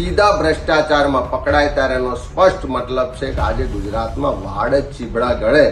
સીધા ભ્રષ્ટાચારમાં પકડાય ત્યારે એનો સ્પષ્ટ મતલબ છે કે આજે ગુજરાતમાં વાડ ચીબડા ગળે.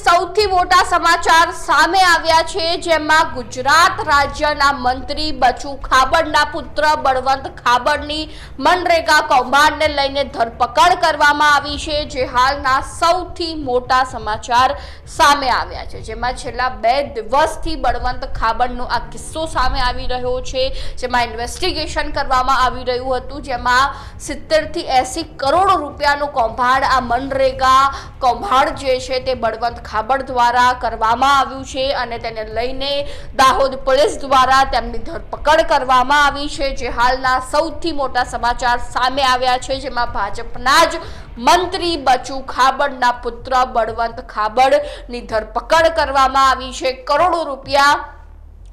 સૌથી મોટા સમાચાર સામે આવ્યા છે, જેમાં ગુજરાત રાજ્યના મંત્રી બચુ ખાબડના પુત્ર બળવંત ખાબડની મનરેગા કૌભાંડને લઈને ધરપકડ કરવામાં આવી છે, જે હાલના સૌથી મોટા સમાચાર સામે આવ્યા છે. જેમાં છેલ્લા બે દિવસથી બળવંત ખાબડનો આ કિસ્સો સામે આવી રહ્યો છે, જેમાં ઇન્વેસ્ટિગેશન કરવામાં આવી રહ્યું હતું, જેમાં સિત્તેરથી એંસી કરોડ રૂપિયાનું કૌભાંડ આ મનરેગા કૌભાંડ જે છે તે બળવંત ખાબડ દ્વારા કરવામાં આવ્યું છે અને તેને લઈને દાહોદ પોલીસ દ્વારા તેમની ધરપકડ કરવામાં આવી છે, જે હાલના સૌથી મોટા સમાચાર સામે આવ્યા છે, જેમાં ભાજપના જ મંત્રી બચુ ખાબડના પુત્ર બળવંત ખાબડની ધરપકડ કરવામાં આવી છે. કરોડો રૂપિયા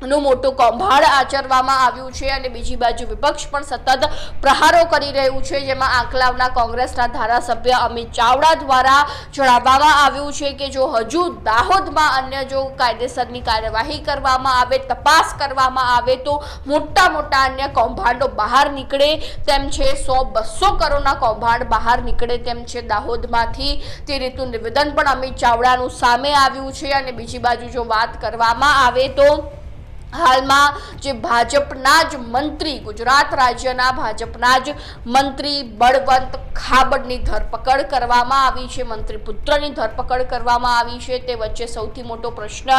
નું મોટું કૌભાંડ આચરવામાં આવ્યું છે અને બીજી બાજુ વિપક્ષ પણ સતત પ્રહારો કરી રહ્યું છે, જેમાં આંકલાવના કોંગ્રેસના ધારાસભ્ય અમિત ચાવડા દ્વારા જણાવવામાં આવ્યું છે કે જો હજુ દાહોદમાં અન્ય જો કાયદેસરની કાર્યવાહી કરવામાં આવે, તપાસ કરવામાં આવે, તો મોટા મોટા અન્ય કૌભાંડો બહાર નીકળે તેમ છે, સો બસો કરોડના કૌભાંડ બહાર નીકળે તેમ છે દાહોદમાંથી. તે રીતનું નિવેદન પણ અમિત ચાવડાનું સામે આવ્યું છે અને બીજી બાજુ જો વાત કરવામાં આવે તો હાલમાં જે ભાજપના જ મંત્રી, ગુજરાત રાજ્યના ભાજપના જ મંત્રી બળવંત ખાબડની ધરપકડ કરવામાં આવી છે, મંત્રી પુત્રની ધરપકડ કરવામાં આવી છે. તે વચ્ચે સૌથી મોટો પ્રશ્ન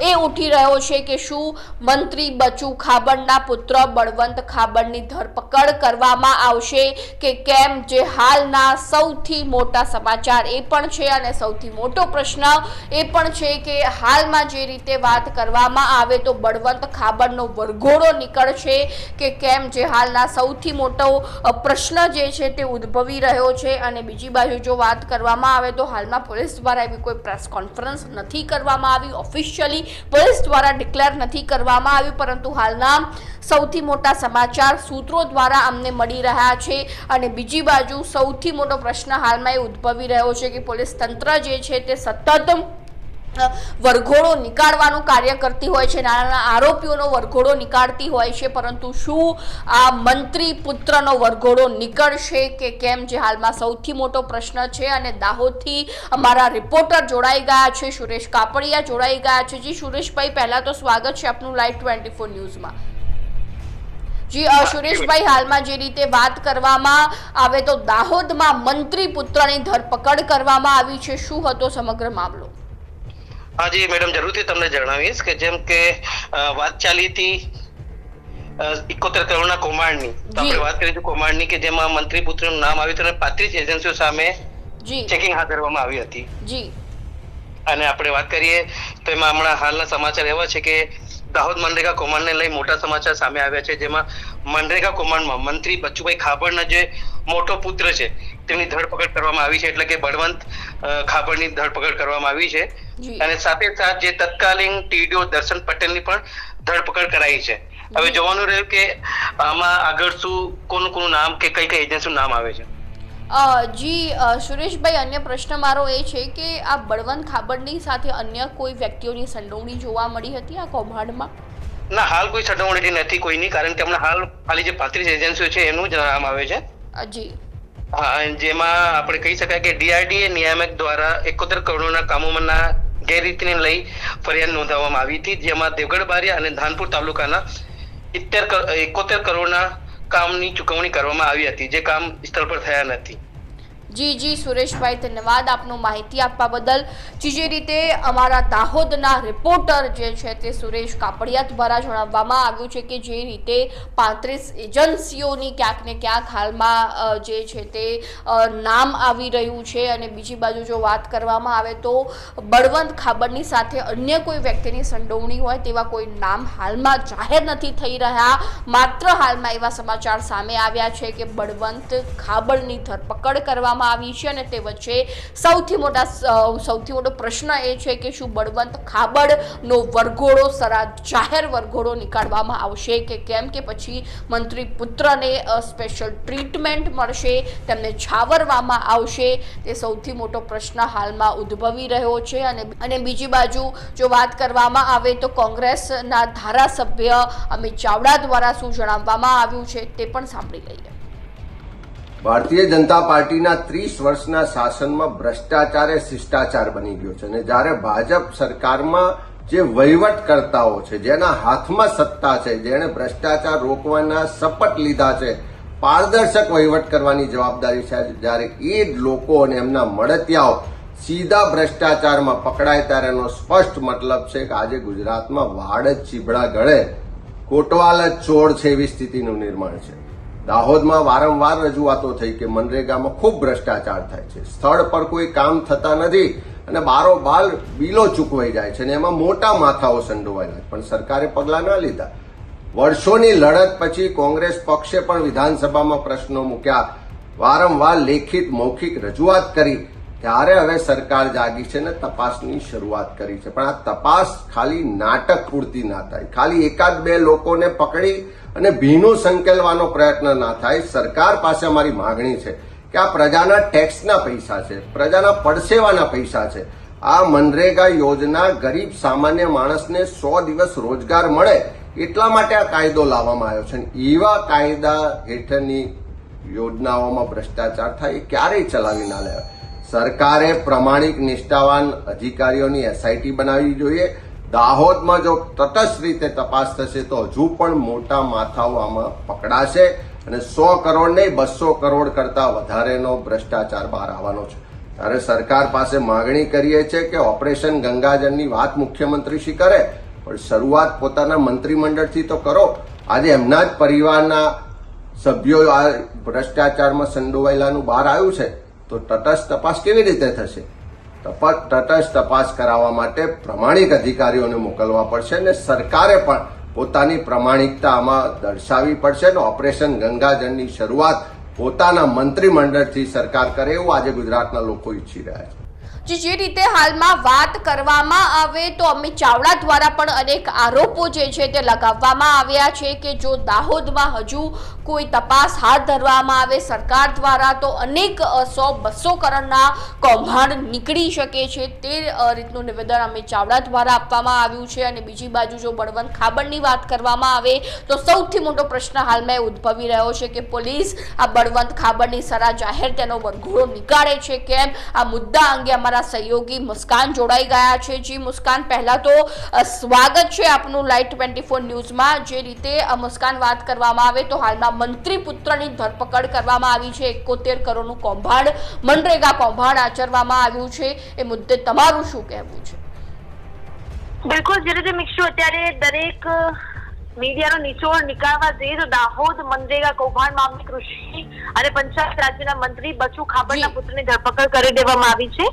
એ ઉઠી રહ્યો છે કે શું મંત્રી બચુ ખાબડના પુત્ર બળવંત ખાબડની ધરપકડ કરવામાં આવશે કે કેમ? જે હાલના સૌથી મોટા સમાચાર એ પણ છે અને સૌથી મોટો પ્રશ્ન એ પણ છે કે હાલમાં જે રીતે વાત કરવામાં આવે તો બળવંત ખાબડનો વરઘોડો નીકળશે કે કેમ જે હાલના સૌથી મોટો પ્રશ્ન જે છે તે ઉદ્ભવી રહ્યો છે અને બીજી બાજુ જો વાત કરવામાં આવે તો હાલમાં પોલીસ દ્વારા એવી કોઈ પ્રેસ કોન્ફરન્સ નથી કરવામાં આવી, ઓફિશિયલી પોલીસ દ્વારા ડિક્લેર નથી કરવામાં આવ્યું, પરંતુ હાલના સૌથી મોટા સમાચાર સૂત્રો દ્વારા અમને મળી રહ્યા છે અને બીજી બાજુ સૌથી મોટો પ્રશ્ન હાલમાં એ ઉદ્ભવી રહ્યો છે કે પોલીસ તંત્ર જે છે તે સતત વરઘોડો નીકાળવાનું કાર્ય કરતી હોય છે. નાના નાના આરોપીઓનો વરઘોડો નીકાળતી હોય છે. પરંતુ શું આ મંત્રી પુત્રનો વરઘોડો નીકળશે કે કેમ? જે હાલમાં સૌથી મોટો પ્રશ્ન છે અને દાહોદથી અમારા રિપોર્ટર જોડાઈ ગયા છે. સુરેશ કાપડિયા જોડાઈ ગયા છે. જી સુરેશભાઈ પહેલાં તો સ્વાગત છે આપનું લાઈવ ટ્વેન્ટી ફોર ન્યૂઝમાં. જી સુરેશભાઈ હાલમાં જે રીતે વાત કરવામાં આવે તો દાહોદમાં મંત્રી પુત્રની ધરપકડ કરવામાં આવી છે. શું હતો સમગ્ર મામલો? હા જી મેડમ જરૂરથી તમને જણાવીશ કે જેમ કે વાત ચાલી હતી ઇકોતેર કરોડના કૌભાંડની. તો આપણે વાત કરી હતી કૌભાંડની કે જેમાં મંત્રી પુત્રનું નામ આવ્યું હતું અને પાંત્રીસ એજન્સીઓ સામે ચેકિંગ હાથ ધરવામાં આવી હતી. જી. અને આપણે વાત કરીએ તો એમાં હમણાં હાલના સમાચાર એવા છે કે દાહોદ મનરેગા કૌભાંડને લઈ મોટા સમાચાર સામે આવ્યા છે જેમાં મનરેગા કૌભાંડમાં મંત્રી બચુભાઈ ખાબડના જે મોટો પુત્ર છે તેમની ધરપકડ કરવામાં આવી છે એટલે કે બળવંત ખાબડની ધરપકડ કરવામાં આવી છે. અને સાથે સાથ જે તત્કાલીન ટીડીઓ દર્શન પટેલની પણ ધરપકડ કરાઈ છે. હવે જોવાનું રહ્યું કે આમાં આગળ શું કોનું કોનું નામ કે કઈ કઈ એજન્સીનું નામ આવે છે? જી સુરેશભાઈ અન્ય પ્રશ્ન મારો એ છે કે આ બળવંત ખાબડની સાથે અન્ય કોઈ વ્યક્તિઓની સંડોવણી જોવા મળી હતી આ કૌભાંડમાં? ના હાલ કોઈ સંડોવણી નથી કોઈની કારણ કે હમણાં હાલ ખાલી જે પાંત્રીસ એજન્સીઓ છે એનું જ નામ આવે છે. જી. જેમાં આપણે કહી શકાય કે ડીઆરડીએ નિયામક દ્વારા એકોતેર કરોડના કામોમાંના ગેરરીતિને લઈ ફરિયાદ નોંધાવવામાં આવી હતી, જેમાં દેવગઢ બારિયા અને ધાનપુર તાલુકાના ઇત્તેર એકોતેર કરોડના કામની ચૂકવણી કરવામાં આવી હતી, જે કામ સ્થળ પર થયા નથી. જી જી, સુરેશભાઈ, ધન્યવાદ આપનું માહિતી આપવા બદલ. જી રીતે અમારા દાહોદના રિપોર્ટર જે છે તે સુરેશ કાપડિયા દ્વારા જણાવવામાં આવ્યું છે કે જે રીતે પાંત્રીસ એજન્સીઓની ક્યાંક ને ક્યાંક હાલમાં જે છે તે નામ આવી રહ્યું છે અને બીજી બાજુ જો વાત કરવામાં આવે તો બળવંત ખાબડની સાથે અન્ય કોઈ વ્યક્તિની સંડોવણી હોય તેવા કોઈ નામ હાલમાં જાહેર નથી થઈ રહ્યા. માત્ર હાલમાં એવા સમાચાર સામે આવ્યા છે કે બળવંત ખાબડની ધરપકડ કરવામાં કરવામાં આવી છે અને તે વચ્ચે સૌથી મોટા સૌથી મોટો પ્રશ્ન એ છે કે શું બળવંત ખાબડનો વરઘોડો સરા જાહેર વરઘોડો નીકાળવામાં આવશે કે કેમ? કે પછી મંત્રી પુત્રને સ્પેશિયલ ટ્રીટમેન્ટ મળશે, તેમને છાવરવામાં આવશે. તે સૌથી મોટો પ્રશ્ન હાલમાં ઉદ્ભવી રહ્યો છે અને અને બીજી બાજુ જો વાત કરવામાં આવે તો કોંગ્રેસના ધારાસભ્ય અમિત ચાવડા દ્વારા શું જણાવવામાં આવ્યું છે તે પણ સાંભળી લઈએ. ભારતીય જનતા પાર્ટીના ત્રીસ વર્ષના શાસનમાં ભ્રષ્ટાચાર એ શિષ્ટાચાર બની ગયો છે અને જ્યારે ભાજપ સરકારમાં જે વહીવટકર્તાઓ છે, જેના હાથમાં સત્તા છે, જેણે ભ્રષ્ટાચાર રોકવાના શપથ લીધા છે, પારદર્શક વહીવટ કરવાની જવાબદારી છે. જ્યારે એ જ લોકો અને એમના મળતિયાઓ સીધા ભ્રષ્ટાચારમાં પકડાય ત્યારે એનો સ્પષ્ટ મતલબ છે કે આજે ગુજરાતમાં વાડ જ ચીબડા ગળે, કોટવાલ જ ચોર છે એવી સ્થિતિનું નિર્માણ છે. દાહોદમાં વારંવાર રજૂઆતો થઈ કે મનરેગામાં ખૂબ ભ્રષ્ટાચાર થાય છે. સ્થળ પર કોઈ કામ થતા નથી અને બારોબાર બિલો ચૂકવાઈ જાય છે અને એમાં મોટા માથાઓ સંડોવાયેલા. પણ સરકારે પગલાં ના લીધા. વર્ષોની લડત પછી કોંગ્રેસ પક્ષે પણ વિધાનસભામાં પ્રશ્નો મૂક્યા. વારંવાર લેખિત મૌખિક રજૂઆત કરી. ત્યારે હવે સરકાર જાગી છે ને તપાસની શરૂઆત કરી છે. પણ આ તપાસ ખાલી નાટક પૂરતી ના થાય. ખાલી એકાદ બે લોકોને પકડી અને ભીનું સંકેલવાનો પ્રયત્ન ના થાય. સરકાર પાસે અમારી માગણી છે કે આ પ્રજાના ટેક્સના પૈસા છે, પ્રજાના પડસેવાના પૈસા છે. આ મનરેગા યોજના ગરીબ સામાન્ય માણસને સો દિવસ રોજગાર મળે એટલા માટે આ કાયદો લાવવામાં આવ્યો છે. એવા કાયદા હેઠળની યોજનાઓમાં ભ્રષ્ટાચાર થાય એ ક્યારેય ચલાવી ના લેવાય. સરકારે પ્રમાણિક નિષ્ઠાવાન અધિકારીઓની એસઆઈટી બનાવવી જોઈએ. દાહોદમાં જો તટસ્થ રીતે તપાસ થશે તો હજુ પણ મોટા માથાઓ આમાં પકડાશે અને સો કરોડ નહીં, બસો કરોડ કરતા વધારેનો ભ્રષ્ટાચાર બહાર આવવાનો છે. ત્યારે સરકાર પાસે માગણી કરીએ છીએ કે ઓપરેશન ગંગાજળની વાત મુખ્યમંત્રી શ્રી કરે, પણ શરૂઆત પોતાના મંત્રીમંડળથી તો કરો. આજે એમના જ પરિવારના સભ્યો આ ભ્રષ્ટાચારમાં સંડોવાયેલાનું બહાર આવ્યું છે. તો તટસ્થ તપાસ કેવી રીતે થશે? તટસ્થ તપાસ કરાવવા માટે પ્રમાણિક અધિકારીઓને મોકલવા પડશે અને સરકારે પણ પોતાની પ્રમાણિકતા આમાં દર્શાવવી પડશે અને ઓપરેશન ગંગાજળની શરૂઆત પોતાના મંત્રીમંડળથી સરકાર કરે એવું આજે ગુજરાતના લોકો ઈચ્છી રહ્યા છે. જે રીતે હાલમાં વાત કરવામાં આવે તો અમિત ચાવડા દ્વારા પણ અનેક આરોપો જે છે તે લગાવવામાં આવ્યા છે કે જો દાહોદમાં હજુ કોઈ તપાસ હાથ ધરવામાં આવે, સરકાર દ્વારા તો અનેક સો, બસો કરોડના કૌભાંડ નીકળી શકે છે તે રીતનું નિવેદન અમિત ચાવડા દ્વારા આપવામાં આવ્યું છે. અને બીજી બાજુ જો બળવંત ખાબડની વાત કરવામાં આવે, તો સૌથી મોટો પ્રશ્ન હાલમાં એ ઉદ્ભવી રહ્યો છે કે પોલીસ આ બળવંત ખાબડની સરા જાહેર તેનો વરઘોડો નીકાળે છે કેમ? આ મુદ્દા અંગે અમારા સહયોગી મુસ્કાન જોડાઈ ગયા છે. જી મુસ્કાન, પહેલાં તો સ્વાગત છે આપનું લાઈટ ટ્વેન્ટી ફોર ન્યૂઝમાં. જે રીતે મુસ્કાન વાત કરવામાં આવે, તો હાલમાં મંત્રી પુત્રની ધરપકડ કરવામાં આવી છે. એકોતેર કરોડનું કૌભાંડ મનરેગા કૌભાંડ આચરવામાં આવ્યું છે. એ મુદ્દે તમારું શું કહેવું છે? બિલકુલ જે રીતે મિક્ષુ અત્યારે દરેક મીડિયાનો નિચોડ નીકાળવા જઈએ તો દાહોદ મનરેગા કૌભાંડ મામલે કૃષિ અને પંચાયત રાજ્યના મંત્રી બચુ ખાબડના. પુત્રની ધરપકડ કરી દેવામાં આવી છે.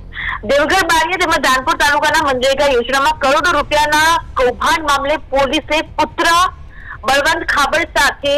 દેવગઢ બારિયા તેમજ ધાનપુર તાલુકાના મનરેગા યોજનામાં કરોડો રૂપિયાના કૌભાંડ મામલે પોલીસે પુત્ર બળવંત ખાબડ સાથે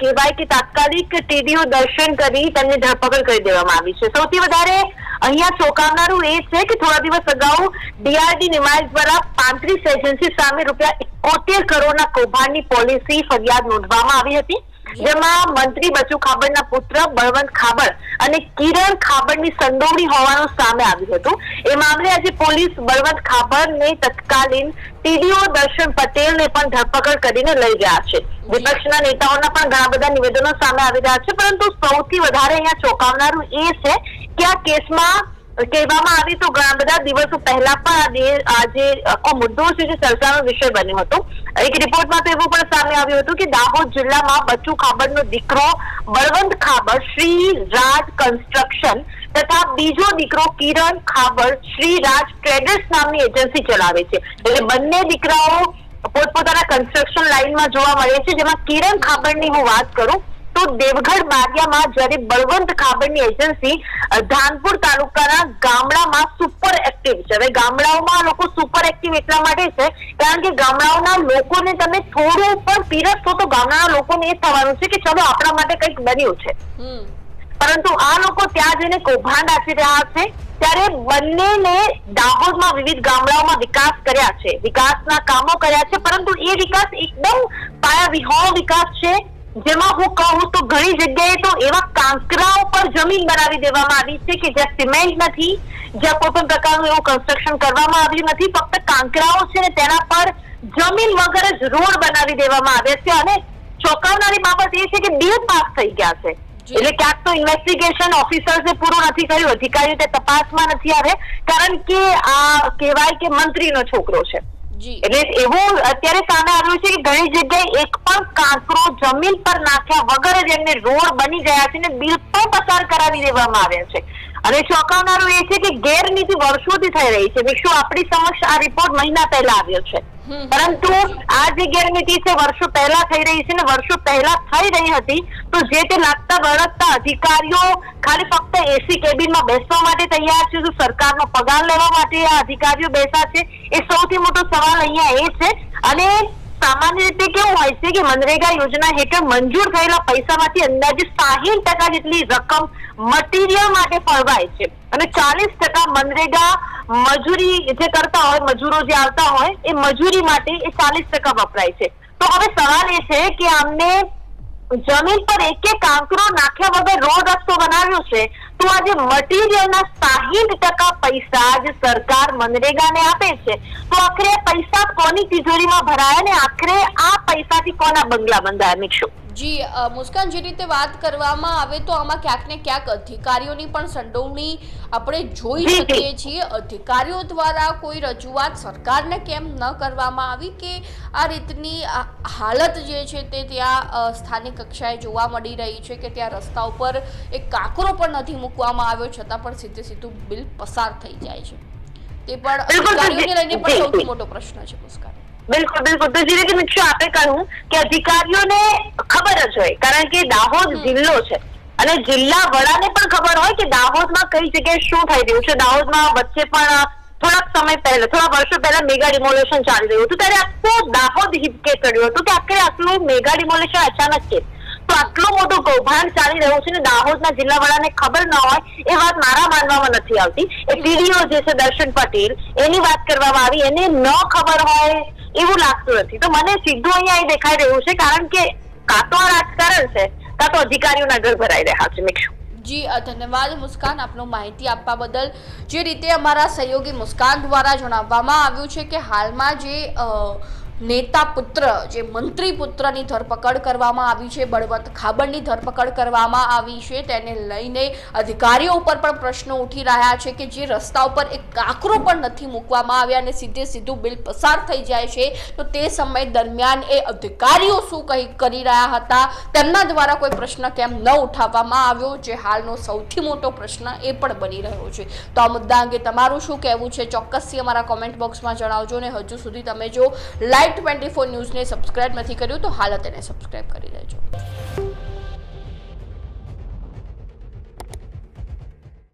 કહેવાય કે તાત્કાલિક ટીડીઓ દર્શન કરી તેમની ધરપકડ કરી દેવામાં આવી છે. સૌથી વધારે અહીંયા ચોંકાવનારું એ છે કે થોડા દિવસ અગાઉ ડીઆરડી નિમાયત દ્વારા પાંત્રીસ એજન્સી સામે રૂપિયા એકોતેર કરોડના કૌભાંડની પોલિસી ફરિયાદ નોંધવામાં આવી હતી. જેમાં મંત્રી બચુ ખાબડના પુત્ર, બળવંત ખાબડ અને કિરણ ખાબડની સંડોવણી હોવાનું સામે આવ્યું હતું. એ મામલે આજે પોલીસ બળવંત ખાબડને તત્કાલીન ટીડીઓ દર્શન પટેલને પણ ધરપકડ કરીને લઈ ગયા છે. વિપક્ષના નેતાઓના પણ ઘણા બધા નિવેદનો સામે આવી રહ્યા છે, પરંતુ સૌથી વધારે અહીંયા ચોંકાવનારું એ છે કે આ કેસમાં કહેવામાં આવી તો ઘણા બધા દિવસો પહેલા પણ આ જે આખો મુદ્દો છે જે ચર્ચાનો વિષય બન્યો હતો. એક રિપોર્ટમાં તો એવું પણ આવ્યું હતું કે દાહોદ જિલ્લામાં બચ્ચુ ખાબડનો દીકરો, બળવંત ખાબડ શ્રી રાજ કન્સ્ટ્રક્શન તથા બીજો દીકરો કિરણ ખાબડ શ્રી રાજ ટ્રેડર્સ નામની એજન્સી ચલાવે છે. એટલે બંને દીકરાઓ પોતપોતાના કન્સ્ટ્રક્શન લાઇનમાં જોવા મળે છે. જેમાં કિરણ ખાબડની હું વાત કરું તો દેવગઢ બારિયામાં જ્યારે બળવંત ખાબડની એજન્સી ધાનપુર તાલુકાના ગામડામાં સુપર એક્ટિવ છે. હવે ગામડાઓમાં લોકો સુપર એક્ટિવ એટલા માટે છે કારણ કે ગામડાઓના લોકોને તમે થોડું પણ પીરસશો તો ગામડાના લોકોને એ થવાનું છે કે ચલો આપણા માટે કંઈક બન્યું છે. પરંતુ આ લોકો ત્યાં જઈને કૌભાંડ આચરી રહ્યા છે. ત્યારે બંનેને દાહોદમાં વિવિધ ગામડાઓમાં વિકાસ કર્યા છે. વિકાસના કામો કર્યા છે પરંતુ એ વિકાસ એકદમ પાયા વિહોણો વિકાસ છે. જેમાં હું કહું તો ઘણી જગ્યાએ તો એવા કાંકરાઓ પર જમીન બનાવી દેવામાં આવી છે કે જ્યાં સિમેન્ટ નથી જ્યાં કોઈ પણ પ્રકારનું એવું કન્સ્ટ્રક્શન કરવામાં આવ્યું નથી ફક્ત કાંકરાઓ છે ને તેના પર જમીન વગર જ રોડ બનાવી દેવામાં આવ્યા છે અને ચોંકાવનારી બાબત એ છે કે બિલ પાસ થઈ ગયા છે. એટલે ક્યાંક તો ઇન્વેસ્ટિગેશન ઓફિસર્સે પૂરું નથી કર્યું અધિકારીઓ તે તપાસમાં નથી આવે કારણ કે આ કહેવાય કે મંત્રીનો છોકરો છે. એટલે એવું અત્યારે સામે આવ્યું છે કે ઘણી જગ્યાએ એક પણ કાંકરો જમીન પર નાખ્યા વગર જ એમને રોડ બની ગયા છે ને બિલ પણ પસાર કરાવી દેવામાં આવ્યા છે. અને ચોંકાવનારું એ છે કે ગેરનીતિ વર્ષોથી થઈ રહી છે. વિશ્વ આપણી સમક્ષ આ રિપોર્ટ મહિના પહેલા આવ્યો છે. પરંતુ આ જે ગેરનીતિ છે વર્ષો પહેલા થઈ રહી છે ને વર્ષો પહેલા થઈ રહી હતી તો જે તે લાગતા વળગતા અધિકારીઓ ખાલી ફક્ત એસી કેબિનમાં બેસવા માટે તૈયાર છે તો સરકારનો પગાર લેવા માટે આ અધિકારીઓ બેસા છે. એ સૌથી મોટો સવાલ અહીંયા એ છે. અને સામાન્ય રીતે કેવું હોય છે કે મનરેગા યોજના હેઠળ મંજૂર થયેલા પૈસામાંથી અંદાજે સાહીઠ ટકા જેટલી રકમ મટીરિયલ માટે ફળવાય છે. અને ચાલીસ ટકા મનરેગા મજૂરી જે કરતા હોય, મજૂરો જે આવતા હોય, એ મજૂરી માટે એ ચાલીસ ટકા વપરાય છે. તો હવે સવાલ એ છે કે આમને જમીન પર એક એક કાંકરો નાખ્યા વગર રોડ રસ્તો બનાવ્યો છે તો આજે મટીરિયલના સાહીઠ ટકા પૈસા જ સરકાર મનરેગાને આપે છે. તો આખરે પૈસા કોની તિજોરીમાં ભરાયા ને આખરે આ પૈસાથી કોના બંગલા બંધાયા, મિક્ષુ? જી મુસ્કાન જે રીતે વાત કરવામાં આવે તો આમાં ક્યાંક ને ક્યાંક અધિકારીઓની પણ સંડોવણી આપણે જોઈ. શકીએ છીએ. અધિકારીઓ દ્વારા કોઈ રજૂઆત સરકારને કેમ ન કરવામાં આવી કે આ રીતની હાલત જે છે તે ત્યાં સ્થાનિક કક્ષાએ જોવા મળી રહી છે કે ત્યાં રસ્તા ઉપર એક કાંકરો પણ નથી મૂકવામાં આવ્યો છતાં પણ સીધે સીધું બિલ પસાર થઈ જાય છે. તે પણ અધિકારીઓને લઈને પણ સૌથી મોટો પ્રશ્ન છે મુસ્કાન બિલકુલ બિલકુલ. તો જે રીતે મિક્ષુ આપે કહ્યું કે અધિકારીઓને ખબર જ હોય કારણ કે દાહોદ જિલ્લો છે. અને જિલ્લા વડાને પણ ખબર હોય કે દાહોદમાં કઈ જગ્યાએ શું થઈ રહ્યું છે. દાહોદમાં વચ્ચે પણ થોડાક સમય પહેલા થોડા વર્ષો પહેલા મેગા ડિમોલેશન ચાલી રહ્યું હતું. ત્યારે આખું દાહોદ હિપકે કર્યું હતું કે આખરે આટલું મેગા ડિમોલેશન અચાનક કે તો આટલું મોટું કૌભાંડ ચાલી રહ્યું છે ને દાહોદના જિલ્લા વડાને ખબર ન હોય, એ વાત મારા માનવામાં નથી આવતી. એ ટીડીઓ જે છે દર્શન પટેલ, એની વાત કરવામાં આવી, એને ન ખબર હોય એવું લાગતું નથી. તો મને સીધું અહીંયા દેખાઈ રહ્યું છે, કારણ કે કાં તો રાજકારણ છે, કાં તો અધિકારીઓના ઘર ભરાઈ રહ્યા છે. મિક્ષુ. જી ધન્યવાદ મુસ્કાન આપનો માહિતી આપવા બદલ. જે રીતે અમારા સહયોગી મુસ્કાન દ્વારા જણાવવામાં આવ્યું છે કે હાલમાં જે નેતા પુત્ર જે મંત્રી પુત્રની ધરપકડ કરવામાં આવી છે, બળવંત ખાબડની ધરપકડ કરવામાં આવી છે, તેને લઈને અધિકારીઓ ઉપર પણ પ્રશ્નો ઉઠી રહ્યા છે કે જે રસ્તા ઉપર એક કાંકરો પણ નથી મૂકવામાં આવ્યા અને સીધે સીધું બિલ પસાર થઈ જાય છે, તો તે સમય દરમિયાન એ અધિકારીઓ શું કંઈ કરી રહ્યા હતા? તેમના દ્વારા કોઈ પ્રશ્ન કેમ ન ઉઠાવવામાં આવ્યો? જે હાલનો સૌથી મોટો પ્રશ્ન એ પણ બની રહ્યો છે. તો આ મુદ્દા અંગે તમારું શું કહેવું છે? ચોક્કસથી અમારા કોમેન્ટ બોક્સમાં જણાવજો ને હજુ સુધી તમે જો લાઈવ ટ્વેન્ટી ફોર ન્યૂઝને સબસ્ક્રાઇબ નથી કર્યું તો હાલ તેને સબસ્ક્રાઇબ કરી દેજો